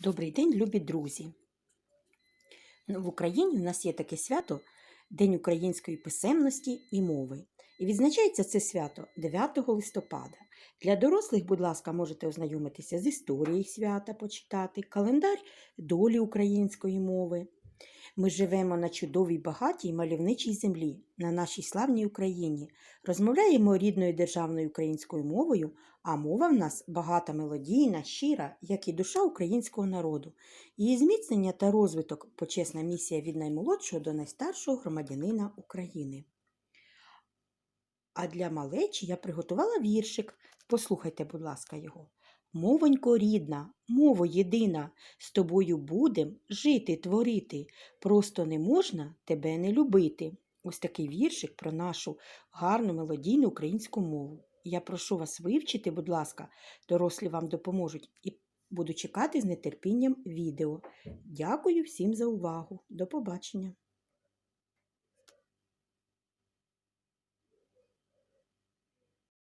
Добрий день, любі друзі! Ну, В Україні в нас є таке свято День української писемності і мови. І відзначається це свято 9 листопада. Для дорослих, будь ласка, можете ознайомитися з історією свята, почитати, календар долі української мови. Ми живемо на чудовій багатій мальовничій землі, на нашій славній Україні. Розмовляємо рідною державною українською мовою, а мова в нас багата мелодійна, щира, як і душа українського народу. Її зміцнення та розвиток почесна місія від наймолодшого до найстаршого громадянина України. А для малечі я приготувала віршик. Послухайте, будь ласка, його. Мовонько рідна, мово єдина, з тобою будем жити, творити. Просто не можна тебе не любити. Ось такий віршик про нашу гарну мелодійну українську мову. Я прошу вас вивчити, будь ласка, дорослі вам допоможуть і буду чекати з нетерпінням відео. Дякую всім за увагу. До побачення!